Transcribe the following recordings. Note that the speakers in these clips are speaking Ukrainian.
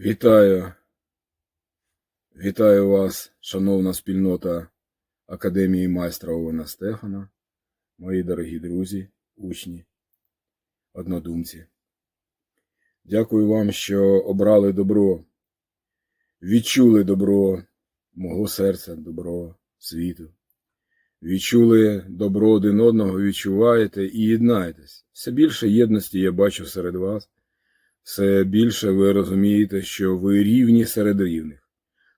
Вітаю. Вітаю вас, шановна спільнота Академії майстра Овена Стефана, мої дорогі друзі, учні, однодумці. Дякую вам, що обрали добро, відчули добро мого серця, добро світу. Відчули добро один одного, відчуваєте і єднаєтесь. Все більше єдності я бачу серед вас все більше ви розумієте, що ви рівні серед рівних.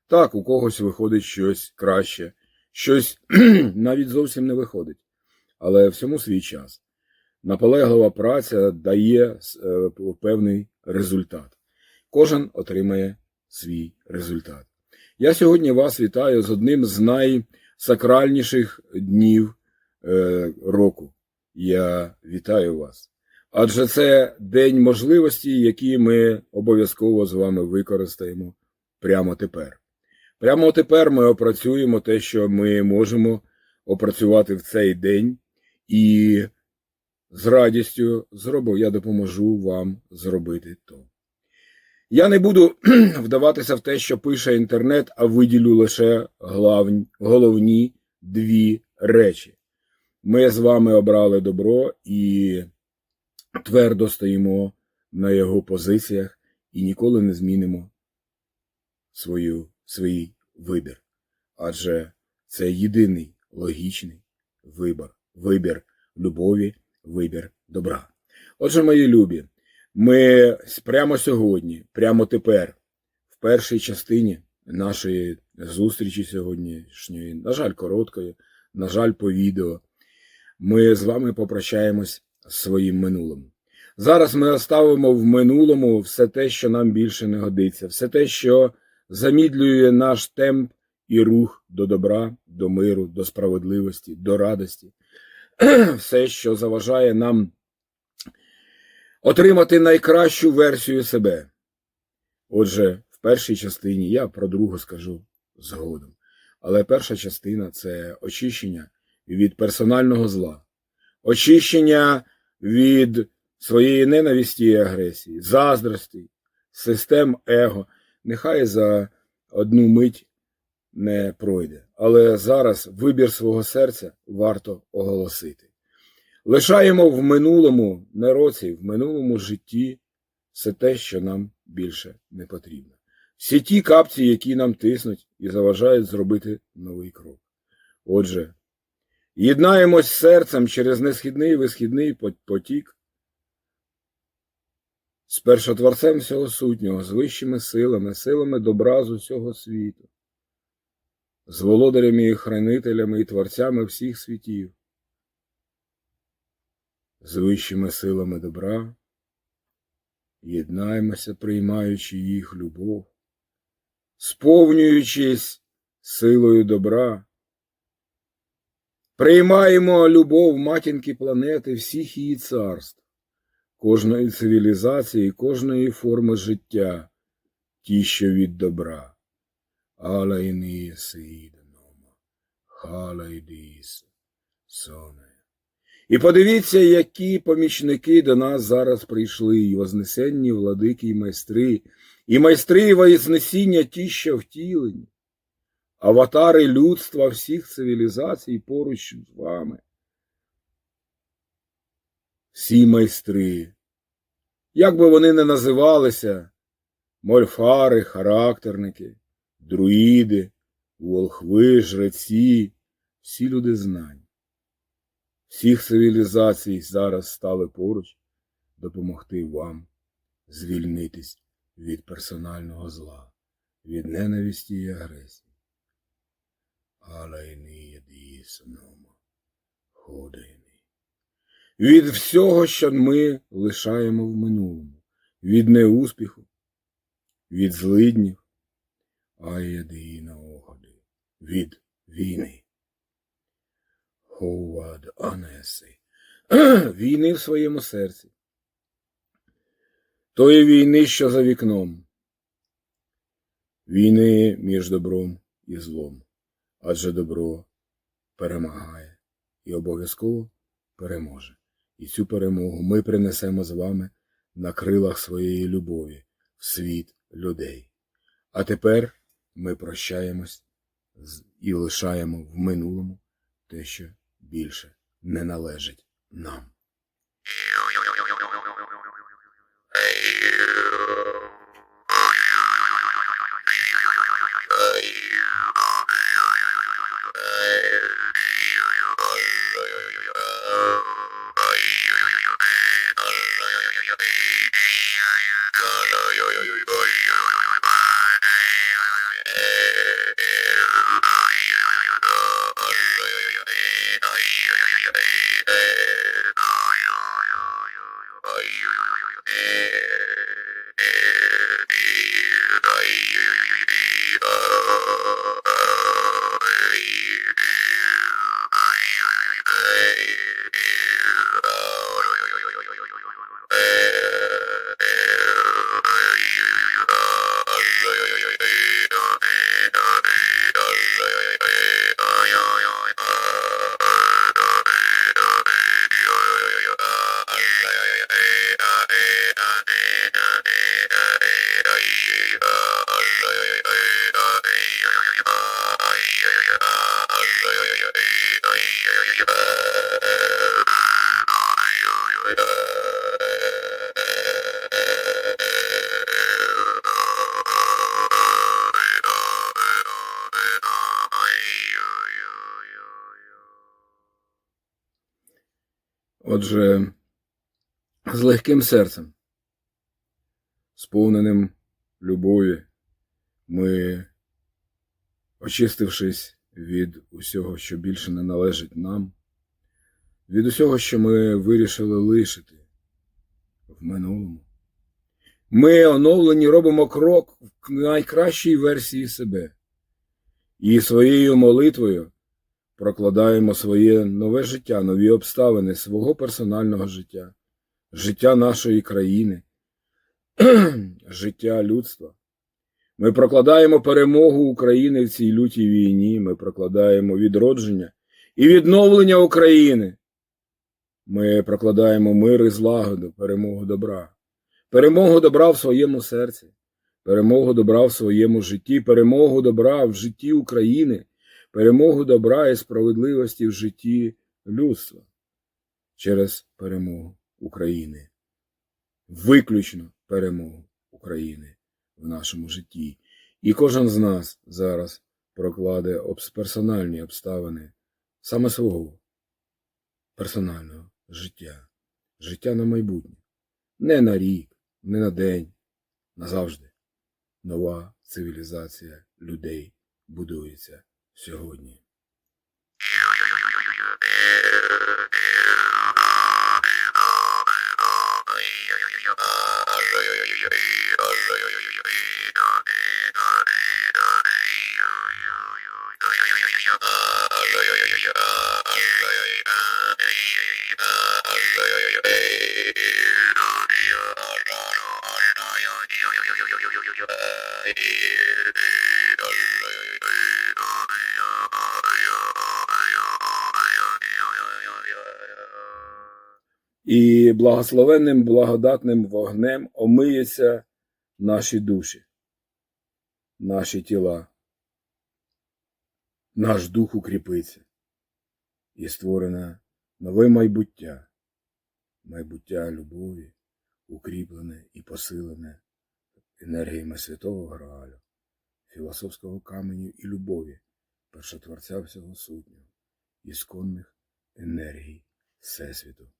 Так, у когось виходить щось краще, щось навіть зовсім не виходить. Але всьому свій час. Наполеглива праця дає е, певний результат. Кожен отримає свій результат. Я сьогодні вас вітаю з одним з найсакральніших днів е, року. Я вітаю вас. Адже це день можливості, які ми обов'язково з вами використаємо прямо тепер. Прямо тепер ми опрацюємо те, що ми можемо опрацювати в цей день, і з радістю зробив, я допоможу вам зробити то. Я не буду вдаватися в те, що пише інтернет, а виділю лише главні, головні дві речі. Ми з вами обрали добро і твердо стоїмо на його позиціях і ніколи не змінимо свою, свій вибір. Адже це єдиний логічний вибір, вибір любові, вибір добра. Отже, мої любі, ми прямо сьогодні, прямо тепер, в першій частині нашої зустрічі сьогоднішньої, на жаль, короткої, на жаль, по відео, ми з вами попрощаємось своїм минулим. Зараз ми оставимо в минулому все те, що нам більше не годиться, все те, що замідлює наш темп і рух до добра, до миру, до справедливості, до радості, все, що заважає нам отримати найкращу версію себе. Отже, в першій частині я про другу скажу згодом. Але перша частина це очищення від персонального зла, очищення від своєї ненависті і агресії, заздрості, систем его, нехай за одну мить не пройде. Але зараз вибір свого серця варто оголосити. Лишаємо в минулому не році, в минулому житті все те, що нам більше не потрібно. Всі ті капці, які нам тиснуть і заважають зробити новий крок. Отже, єднаємось серцем через несхідний висхідний потік. З першотворцем всього сутнього, з вищими силами, силами добра з усього світу, з володарями і хранителями і творцями всіх світів, з вищими силами добра, єднаймося, приймаючи їх любов, сповнюючись силою добра. Приймаємо любов матінки планети всіх її царств кожної цивілізації, кожної форми життя, ті, що від добра. Хала ідіс, соне. І подивіться, які помічники до нас зараз прийшли, і вознесенні владики і майстри, і майстри вознесіння ті, що втілені, аватари людства всіх цивілізацій поруч з вами всі майстри. Як би вони не називалися мольфари, характерники, друїди, волхви, жреці, всі люди знань. Всіх цивілізацій зараз стали поруч допомогти вам звільнитись від персонального зла, від ненависті і агресії. Не єдиномо ходить від всього, що ми лишаємо в минулому, від неуспіху, від злиднів, а єдина оходи, від війни. Ховад Анеси, війни в своєму серці, тої війни, що за вікном, війни між добром і злом, адже добро перемагає і обов'язково переможе. І цю перемогу ми принесемо з вами на крилах своєї любові в світ людей. А тепер ми прощаємось і лишаємо в минулому те, що більше не належить нам. Отже, з легким серцем, сповненим любові, ми, очистившись від усього, що більше не належить нам, від усього, що ми вирішили лишити в минулому, ми оновлені робимо крок к найкращій версії себе і своєю молитвою прокладаємо своє нове життя, нові обставини свого персонального життя, життя нашої країни, життя людства. Ми прокладаємо перемогу України в цій лютій війні, ми прокладаємо відродження і відновлення України. Ми прокладаємо мир і злагоду, перемогу добра, перемогу добра в своєму серці, перемогу добра в своєму житті, перемогу добра в житті України перемогу добра і справедливості в житті людства через перемогу України, виключно перемогу України в нашому житті. І кожен з нас зараз прокладе персональні обставини саме свого персонального життя, життя на майбутнє, не на рік, не на день, назавжди. Нова цивілізація людей будується сьогодні. І благословенним благодатним вогнем омиються наші душі, наші тіла, наш дух укріпиться і створене нове майбуття, майбуття любові, укріплене і посилене енергіями Святого Граалю, філософського каменю і любові, першотворця всього сутнього, ісконних енергій Всесвіту.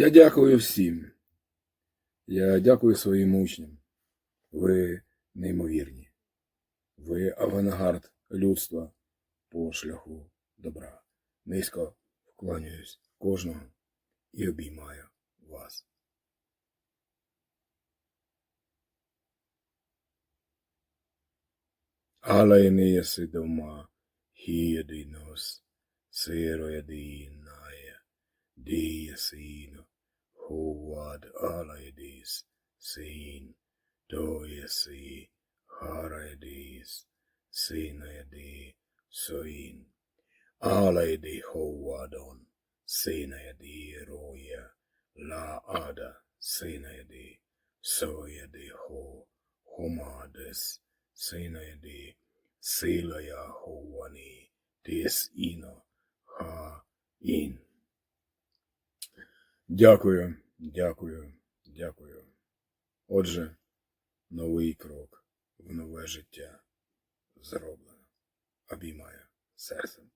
Я дякую всім. Я дякую своїм учням. Ви неймовірні. Ви авангард людства по шляху добра. Низько вклонююсь кожного і обіймаю вас. Але не єси дома, хідинос, сироя діная, ховад алайдіс, син, то єси, харайдіс, синайди, соїн. Алайди ховадон, синайди роя, ла ада, синайди, сояди хо, хомадес, синайди, силая ховани, тис іно, ха ін. Дякую, дякую, дякую. Отже, новий крок в нове життя зроблено. Обіймаю серцем.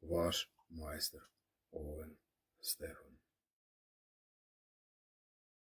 Ваш майстер Овен Стефан.